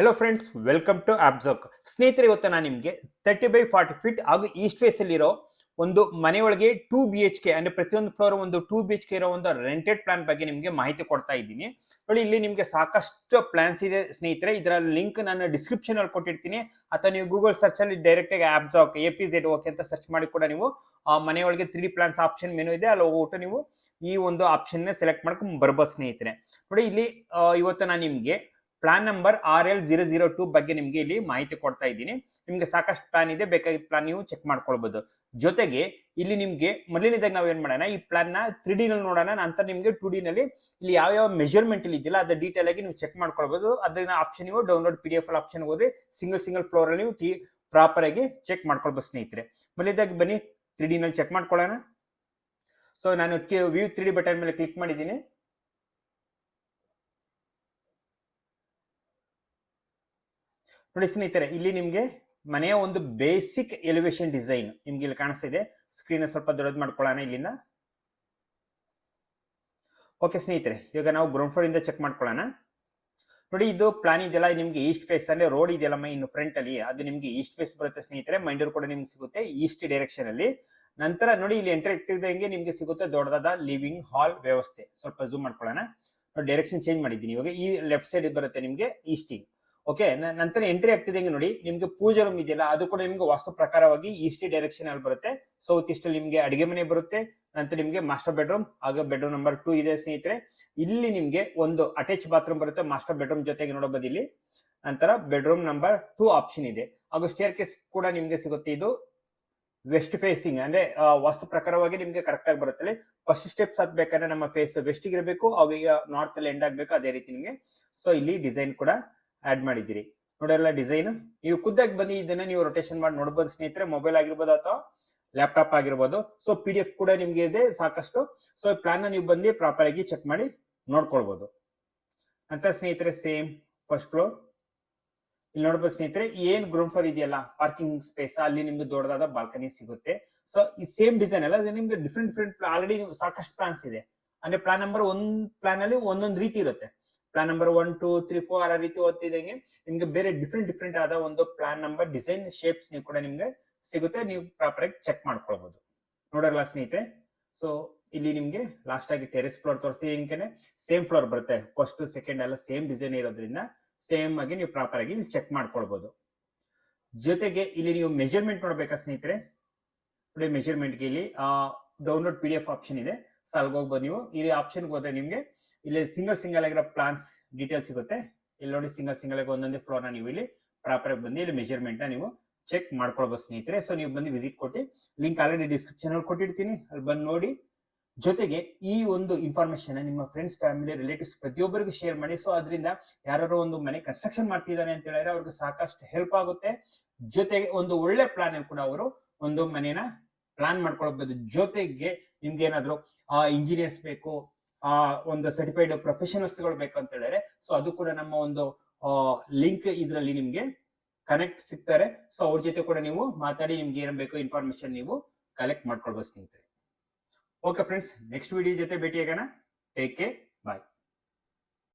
Hello friends welcome to ಆಪ್ಸಕ್ ಸ್ನೇಹಿತರೆ, ಇವತ್ತು ನಾನು ನಿಮಗೆ ತರ್ಟಿ ಬೈ ಫಾರ್ಟಿ ಫೀಟ್ ಹಾಗೂ ಈಸ್ಟ್ ಫೇಸಲ್ಲಿರೋ ಒಂದು ಮನೆಯೊಳಗೆ ಟೂ ಬಿ ಎಚ್ ಕೆ ಅಂದರೆ ಪ್ರತಿಯೊಂದು ಫ್ಲೋರ್ ಒಂದು ಟೂ ಬಿ ಎಚ್ ಕೆ ಇರೋ ಒಂದು ರೆಂಟೆಡ್ ಪ್ಲಾನ್ ಬಗ್ಗೆ ನಿಮಗೆ ಮಾಹಿತಿ ಕೊಡ್ತಾ ಇದ್ದೀನಿ. ನೋಡಿ, ಇಲ್ಲಿ ನಿಮಗೆ ಸಾಕಷ್ಟು ಪ್ಲಾನ್ಸ್ ಇದೆ ಸ್ನೇಹಿತರೆ. ಇದರ ಲಿಂಕ್ ನಾನು ಡಿಸ್ಕ್ರಿಪ್ಷನ್ ಅಲ್ಲಿ ಕೊಟ್ಟಿರ್ತೀನಿ. ಅಥವಾ ನೀವು ಗೂಗಲ್ ಸರ್ಚ್ ಅಲ್ಲಿ ಡೈರೆಕ್ಟ್ ಆಗಿ ಆಬ್ಸಾಕ್ ಎ ಪಿ ಜೆಡ್ ಓಕೆ ಅಂತ ಸರ್ಚ್ ಮಾಡಿ ಕೂಡ ನೀವು, ಆ ಮನೆಯೊಳಗೆ ತ್ರೀ ಪ್ಲಾನ್ಸ್ ಆಪ್ಷನ್ ಮೆನು ಇದೆ. ಅಲ್ಲಿ ಹೋಗ್ಬಿಟ್ಟು ನೀವು ಈ ಒಂದು ಆಪ್ಷನ್ ಸೆಲೆಕ್ಟ್ ಮಾಡ್ಕೊಂಡು ಬರ್ಬೋದು ಸ್ನೇಹಿತರೆ. ನೋಡಿ, ಇಲ್ಲಿ ಇವತ್ತು ನಾನು ನಿಮಗೆ plan number R L zero zero two ಬಗ್ಗೆ ನಿಮಗೆ ಇಲ್ಲಿ ಮಾಹಿತಿ ಕೊಡ್ತಾ ಇದ್ದೀನಿ. ನಿಮಗೆ ಸಾಕಷ್ಟು ಪ್ಲಾನ್ ಇದೆ, ಬೇಕಾಗಿದ್ದ ಪ್ಲಾನ್ ನೀವು ಚೆಕ್ ಮಾಡ್ಕೊಳ್ಬಹುದು ಜೊತೆಗೆ ಇಲ್ಲಿ ನಿಮಗೆ ಮೊದಲನೇದಾಗಿ ನಾವು ಏನ್ ಮಾಡೋಣ, ಈ ಪ್ಲಾನ್ನ ತ್ರೀ ಡಿ ನಲ್ಲಿ ನೋಡೋಣ, ನಂತರ ನಿಮಗೆ ಟೂ ಡಿ ನಲ್ಲಿ ಇಲ್ಲಿ ಯಾವ ಯಾವ ಮೆಜರ್ಮೆಂಟ್ ಇಲ್ಲಿ ಇದೆಯಲ್ಲ, ಅದ್ರ ಡೀಟೇಲ್ ಆಗಿ ನೀವು ಚೆಕ್ ಮಾಡ್ಕೊಳ್ಬಹುದು ಅದನ್ನ ಆಪ್ಷನ್ ನೀವು download P D F option ಹೋದ್ರೆ ಸಿಂಗಲ್ ಸಿಂಗಲ್ ಫ್ಲೋರ್ ಅಲ್ಲಿ ನೀವು ಟಿ ಪ್ರಾಪರ್ ಆಗಿ ಚೆಕ್ ಮಾಡ್ಕೊಳ್ಬೋದು ಸ್ನೇಹಿತರೆ. ಮೊದಲನೇದಾಗಿ ಬನ್ನಿ ತ್ರೀ ಡಿ ನಲ್ಲಿ ಚೆಕ್ ಮಾಡ್ಕೊಳ್ಳೋಣ. ಸೊ ನಾನು ವ್ಯೂ ತ್ರೀ ಡಿ ಬಟನ್ ಮೇಲೆ ಕ್ಲಿಕ್ ಮಾಡಿದ್ದೀನಿ. ನೋಡಿ ಸ್ನೇಹಿತರೆ, ಇಲ್ಲಿ ನಿಮ್ಗೆ ಮನೆಯ ಒಂದು ಬೇಸಿಕ್ ಎಲಿವೇಶನ್ ಡಿಸೈನ್ ನಿಮ್ಗೆ ಇಲ್ಲಿ ಕಾಣಿಸ್ತಾ ಇದೆ. ಸ್ಕ್ರೀನ್ ಸ್ವಲ್ಪ ದೊಡ್ಡದು ಮಾಡ್ಕೊಳ್ಳೋಣ ಇಲ್ಲಿಂದ. ಓಕೆ ಸ್ನೇಹಿತರೆ, ಇವಾಗ ನಾವು ಗ್ರೌಂಡ್ ಫ್ಲೋರ್ ಇಂದ ಚೆಕ್ ಮಾಡ್ಕೊಳ್ಳೋಣ. ನೋಡಿ ಇದು ಪ್ಲಾನ್ ಇದೆಯಲ್ಲ ನಿಮ್ಗೆ ಈಸ್ಟ್ ಫೇಸ್ ಅಂದ್ರೆ ರೋಡ್ ಇದೆಯಲ್ಲಮ್ಮ ಇನ್ನು ಫ್ರಂಟ್ ಅಲ್ಲಿ. ಅದು ನಿಮ್ಗೆ ಈಸ್ಟ್ ಫೇಸ್ ಬರುತ್ತೆ ಸ್ನೇಹಿತರೆ ಮೈಂಡೂರ್ ಕೂಡ ನಿಮ್ಗೆ ಸಿಗುತ್ತೆ ಈಸ್ಟ್ ಡೈರೆಕ್ಷನ್ ಅಲ್ಲಿ. ನಂತರ ನೋಡಿ ಇಲ್ಲಿ ಎಂಟ್ರಿ ಆಗ್ತಿದ್ದಂಗೆ ನಿಮ್ಗೆ ಸಿಗುತ್ತೆ ದೊಡ್ಡದಾದ ಲಿವಿಂಗ್ ಹಾಲ್ ವ್ಯವಸ್ಥೆ. ಸ್ವಲ್ಪ ಝೂಮ್ ಮಾಡ್ಕೊಳ್ಳೋಣ. ಡೈರೆಕ್ಷನ್ ಚೇಂಜ್ ಮಾಡಿದ್ದೀನಿ. ಇವಾಗ ಈ ಲೆಫ್ಟ್ ಸೈಡ್ ಬರುತ್ತೆ ನಿಮ್ಗೆ ಈಸ್ಟಿಗೆ ಓಕೆ ನಂತರ ಎಂಟ್ರಿ ಆಗ್ತಿದ್ದಂಗೆ ನೋಡಿ. ನಿಮ್ಗೆ ಪೂಜಾ ರೂಮ್ ಇದೆಯಲ್ಲ, ಅದು ಕೂಡ ನಿಮ್ಗೆ ವಾಸ್ತು ಪ್ರಕಾರವಾಗಿ ಈಸ್ಟ್ ಡೈರೆಕ್ಷನ್ ಅಲ್ಲಿ ಬರುತ್ತೆ. ಸೌತ್ ಈಸ್ಟ್ ಅಲ್ಲಿ ನಿಮ್ಗೆ ಅಡಿಗೆ ಮನೆ ಬರುತ್ತೆ. ನಂತರ ನಿಮ್ಗೆ ಮಾಸ್ಟರ್ ಬೆಡ್ರೂಮ್ ಆಗ ಬೆಡ್ರೂಮ್ ನಂಬರ್ ಟೂ ಇದೆ ಸ್ನೇಹಿತರೆ. ಇಲ್ಲಿ ನಿಮ್ಗೆ ಒಂದು ಅಟ್ಯಾಚ್ ಬಾತ್ರೂಮ್ ಬರುತ್ತೆ ಮಾಸ್ಟರ್ ಬೆಡ್ರೂಮ್ ಜೊತೆಗೆ ನೋಡಬಹುದು ಇಲ್ಲಿ ನಂತರ ಬೆಡ್ರೂಮ್ ನಂಬರ್ ಟೂ ಆಪ್ಷನ್ ಇದೆ. ಹಾಗೂ ಸ್ಟೇರ್ ಕೇಸ್ ಕೂಡ ನಿಮ್ಗೆ ಸಿಗುತ್ತೆ ಇದು. ವೆಸ್ಟ್ ಫೇಸಿಂಗ್ ಅಂದ್ರೆ ವಾಸ್ತು ಪ್ರಕಾರವಾಗಿ ನಿಮ್ಗೆ ಕರೆಕ್ಟ್ ಆಗಿ ಬರುತ್ತೆ ಫಸ್ಟ್ ಸ್ಟೆಪ್ಸ್ ಹತ್ಬೇಕಾದ್ರೆ ನಮ್ಮ ಫೇಸ್ ವೆಸ್ಟ್ ಇರಬೇಕು ಅವಾಗ ನಾರ್ತ್ ಅಲ್ಲಿ ಎಂಡ್ ಆಗ್ಬೇಕು, ಅದೇ ರೀತಿ ನಿಮ್ಗೆ. ಸೊ ಇಲ್ಲಿ ಡಿಸೈನ್ ಕೂಡ ಆಡ್ ಮಾಡಿದ್ದೀರಿ. ನೋಡಲ್ಲ ಡಿಸೈನ್ ನೀವು ಖುದ್ದಾಗಿ ಬಂದು ಇದನ್ನ ನೀವು ರೊಟೇಷನ್ ಮಾಡಿ ನೋಡಬಹುದು ಸ್ನೇಹಿತರೆ. ಮೊಬೈಲ್ ಆಗಿರ್ಬೋದು ಅಥವಾ ಲ್ಯಾಪ್ಟಾಪ್ ಆಗಿರ್ಬೋದು. ಸೊ ಪಿ ಡಿ ಎಫ್ ಕೂಡ ನಿಮ್ಗೆ ಇದೆ, ಸಾಕಷ್ಟು. ಸೊ ಪ್ಲಾನ್ ನೀವು ಬಂದು ಪ್ರಾಪರ್ ಆಗಿ ಚೆಕ್ ಮಾಡಿ ನೋಡ್ಕೊಳ್ಬಹುದು ಅಂತ ಸ್ನೇಹಿತರೆ ಸೇಮ್ ಫಸ್ಟ್ ಫ್ಲೋರ್ ಇಲ್ಲಿ ನೋಡ್ಬೋದು ಸ್ನೇಹಿತರೆ, ಏನ್ ಗ್ರೌಂಡ್ ಫ್ಲೋರ್ ಇದೆಯಲ್ಲ ಪಾರ್ಕಿಂಗ್ ಸ್ಪೇಸ್ ಅಲ್ಲಿ ನಿಮ್ಗೆ ದೊಡ್ಡದಾದ ಬಾಲ್ಕನಿ ಸಿಗುತ್ತೆ. ಸೊ ಈ ಸೇಮ್ ಡಿಸೈನ್ ಅಲ್ಲ ನಿಮ್ಗೆ ಡಿಫ್ರೆಂಟ್ ಡಿಫ್ರೆಂಟ್ ಆಲ್ರೆಡಿ ಸಾಕಷ್ಟು ಪ್ಲಾನ್ಸ್ ಇದೆ. ಅಂದ್ರೆ ಪ್ಲಾನ್ ನಂಬರ್ ಒಂದ್ ಪ್ಲಾನ್ ಅಲ್ಲಿ ಒಂದೊಂದು ರೀತಿ ಇರುತ್ತೆ. Plan number one two three four ಆ ರೀತಿ ಓದ್ತಿದಂಗೆ ನಿಮ್ಗೆ ಬೇರೆ ಡಿಫ್ರೆಂಟ್ ಡಿಫ್ರೆಂಟ್ ಆದ ಒಂದು ಪ್ಲಾನ್ ನಂಬರ್ ಡಿಸೈನ್ ಶೇಪ್ಸ್ ನೀವು ಕೂಡ ನಿಮ್ಗೆ ಸಿಗುತ್ತೆ. ನೀವು ಪ್ರಾಪರ್ ಆಗಿ ಚೆಕ್ ಮಾಡ್ಕೊಳ್ಬಹುದು ನೋಡಲ್ಲ ಸ್ನೇಹಿತರೆ ಸೊ ಇಲ್ಲಿ ನಿಮ್ಗೆ ಲಾಸ್ಟ್ ಆಗಿ ಟೆರೆಸ್ ಫ್ಲೋರ್ ತೋರಿಸ್ತೀವಿ. ಏನಕ್ಕೆ ಸೇಮ್ ಫ್ಲೋರ್ ಬರುತ್ತೆ. ಫಸ್ಟ್ ಸೆಕೆಂಡ್ ಎಲ್ಲ ಸೇಮ್ ಡಿಸೈನ್ ಇರೋದ್ರಿಂದ ಸೇಮ್ ಆಗಿ ನೀವು ಪ್ರಾಪರ್ ಆಗಿ ಇಲ್ಲಿ ಚೆಕ್ ಮಾಡ್ಕೊಳ್ಬಹುದು ಜೊತೆಗೆ ಇಲ್ಲಿ ನೀವು ಮೆಜರ್ಮೆಂಟ್ ನೋಡ್ಬೇಕಾ ಸ್ನೇಹಿತರೆ? ನೋಡಿ ಮೆಜರ್ಮೆಂಟ್ಗೆ ಇಲ್ಲಿ download P D F option ಇದೆ. ಸೊ ಹೋಗ್ಬೋದು ನೀವು. ಈ ಆಪ್ಷನ್ಗೆ ಹೋದ್ರೆ ನಿಮ್ಗೆ ಇಲ್ಲಿ ಸಿಂಗಲ್ ಸಿಂಗಲ್ ಆಗಿರೋ ಪ್ಲಾನ್ಸ್ ಡೀಟೇಲ್ ಸಿಗುತ್ತೆ. ಇಲ್ಲಿ ನೋಡಿ ಸಿಂಗಲ್ ಸಿಂಗಲ್ ಆಗಿ ಒಂದೊಂದೇ ಫ್ಲೋರ್ ನೀವು ಇಲ್ಲಿ ಪ್ರಾಪರ್ ಆಗಿ ಬಂದು ಇಲ್ಲಿ ಮೆಜರ್ಮೆಂಟ್ ನೀವು ಚೆಕ್ ಮಾಡ್ಕೊಳ್ಬೋದು ಸ್ನೇಹಿತರೆ. ಸೊ ನೀವು ಬಂದು ವಿಸಿಟ್ ಕೊಟ್ಟು ಲಿಂಕ್ ಆಲ್ರೆಡಿ ಡಿಸ್ಕ್ರಿಪ್ಷನ್ ಅಲ್ಲಿ ಕೊಟ್ಟಿರ್ತೀನಿ. ಅಲ್ಲಿ ಬಂದು ನೋಡಿ. ಜೊತೆಗೆ ಈ ಒಂದು ಇನ್ಫಾರ್ಮೇಶನ್ ನಿಮ್ಮ ಫ್ರೆಂಡ್ಸ್ ಫ್ಯಾಮಿಲಿ ರಿಲೇಟಿವ್ಸ್ ಪ್ರತಿಯೊಬ್ಬರಿಗೂ ಶೇರ್ ಮಾಡಿ. ಸೊ ಅದರಿಂದ ಯಾರು ಒಂದು ಮನೆ ಕನ್ಸ್ಟ್ರಕ್ಷನ್ ಮಾಡ್ತಿದ್ದಾರೆ ಅಂತ ಹೇಳಿದ್ರೆ ಅವ್ರಿಗೆ ಸಾಕಷ್ಟು ಹೆಲ್ಪ್ ಆಗುತ್ತೆ. ಜೊತೆಗೆ ಒಂದು ಒಳ್ಳೆ ಪ್ಲಾನ್ ಕೂಡ ಅವರು ಒಂದು ಮನೇನ ಪ್ಲಾನ್ ಮಾಡ್ಕೊಳ್ಬಹುದು ಜೊತೆಗೆ ನಿಮ್ಗೆ ಏನಾದ್ರು ಇಂಜಿನಿಯರ್ಸ್ ಬೇಕು ಆ ಒಂದು ಸರ್ಟಿಫೈಡ್ ಪ್ರೊಫೆಷನಲ್ಸ್ಗಳು ಬೇಕು ಅಂತ ಹೇಳಿದ್ರೆ ಸೊ ಅದು ಕೂಡ ನಮ್ಮ ಒಂದು ಲಿಂಕ್ ಇದರಲ್ಲಿ ನಿಮ್ಗೆ ಕನೆಕ್ಟ್ ಸಿಗ್ತಾರೆ. ಸೊ ಅವ್ರ ಜೊತೆ ಕೂಡ ನೀವು ಮಾತಾಡಿ ನಿಮ್ಗೆ ಏನ್ ಬೇಕು ಇನ್ಫಾರ್ಮೇಶನ್ ನೀವು ಕಲೆಕ್ಟ್ ಮಾಡ್ಕೊಳ್ಬೋದು ಸ್ನೇಹಿತರೆ. ಓಕೆ ಫ್ರೆಂಡ್ಸ್ ನೆಕ್ಸ್ಟ್ ವಿಡಿಯೋ ಜೊತೆ ಭೇಟಿಯಾಗೋಣ. Take care bye